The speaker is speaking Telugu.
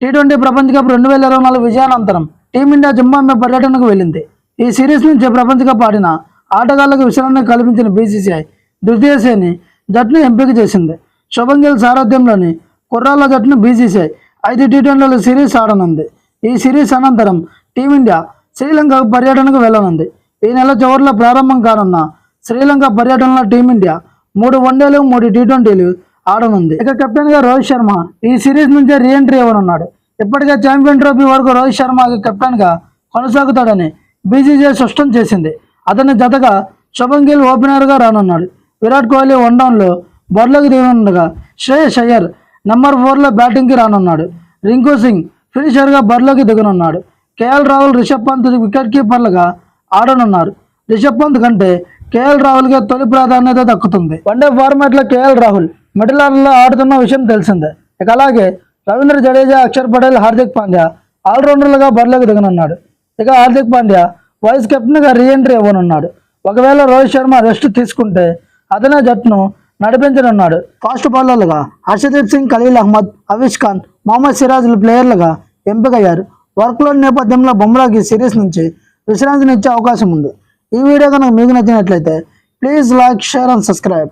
టీ ట్వంటీ ప్రపంచ కప్ రెండు వేల ఇరవై నాలుగు విజయానంతరం టీమిండియా జింబాబ్వే పర్యటనకు వెళ్ళింది. ఈ సిరీస్ నుంచి ప్రపంచ కప్ ఆడిన ఆటగాళ్ళకు విశ్రాంతి కల్పించిన బీసీసీఐ ద్వితీయ శ్రేణి జట్టును ఎంపిక చేసింది. శుభం గిల్ సారథ్యంలోని కుర్రాళ్ళ జట్టును బీసీసీఐ ఐదు టీ ట్వంటీల సిరీస్ ఆడనుంది. ఈ సిరీస్ అనంతరం టీమిండియా శ్రీలంక పర్యటనకు వెళ్ళనుంది. ఈ నెల చివరిలో ప్రారంభం కానున్న శ్రీలంక పర్యటనలో టీమిండియా మూడు వన్డేలు మూడు టీ ట్వంటీలు ఆడనుంది. ఇక కెప్టెన్గా రోహిత్ శర్మ ఈ సిరీస్ నుంచే రీ ఎంట్రీ ఇవ్వనున్నాడు ఇప్పటికే ఛాంపియన్ ట్రోఫీ వరకు రోహిత్ శర్మ కెప్టెన్గా కొనసాగుతాడని బీసీసీఐ స్పష్టం చేసింది. అతని జతగా శుభం గిల్ ఓపెనర్గా రానున్నాడు. విరాట్ కోహ్లీ వన్లో బరిలోకి దిగనుండగా శ్రేయస్ అయ్యర్ నెంబర్ ఫోర్లో బ్యాటింగ్కి రానున్నాడు. రింకు సింగ్ ఫినిషర్గా బరిలోకి దిగనున్నాడు. కేఎల్ రాహుల్ రిషబ్ పంత్ వికెట్ కీపర్లుగా ఆడనున్నారు. రిషబ్ పంత్ కంటే కేఎల్ రాహుల్గా తొలి ప్రాధాన్యత దక్కుతుంది. వన్డే ఫార్మాట్లో కేఎల్ రాహుల్ మిడిల్ ఆర్డర్ ఆడుతున్న విషయం తెలిసిందే. ఇక అలాగే రవీంద్ర జడేజా అక్షర్ పటేల్ హార్దిక్ పాండ్యా ఆల్రౌండర్లుగా బరిలోకి దిగనున్నాడు. ఇక హార్దిక్ పాండ్యా వైస్ కెప్టెన్గా రీ రీఎంట్రీ ఇవ్వనున్నాడు. ఒకవేళ రోహిత్ శర్మ రెస్ట్ తీసుకుంటే అతనే జట్టును నడిపించనున్నాడు. ఫాస్ట్ బౌలర్లుగా హర్షదీప్ సింగ్ ఖలీల్ అహ్మద్ అవిష్ ఖాన్ మొహమ్మద్ సిరాజ్లు ప్లేయర్లుగా ఎంపికయ్యారు. వర్క్లోడ్ నేపథ్యంలో బొమ్మలాకి సిరీస్ నుంచి విశ్రాంతినిచ్చే అవకాశం ఉంది. ఈ వీడియో కనుక మీకు నచ్చినట్లయితే please like share and subscribe.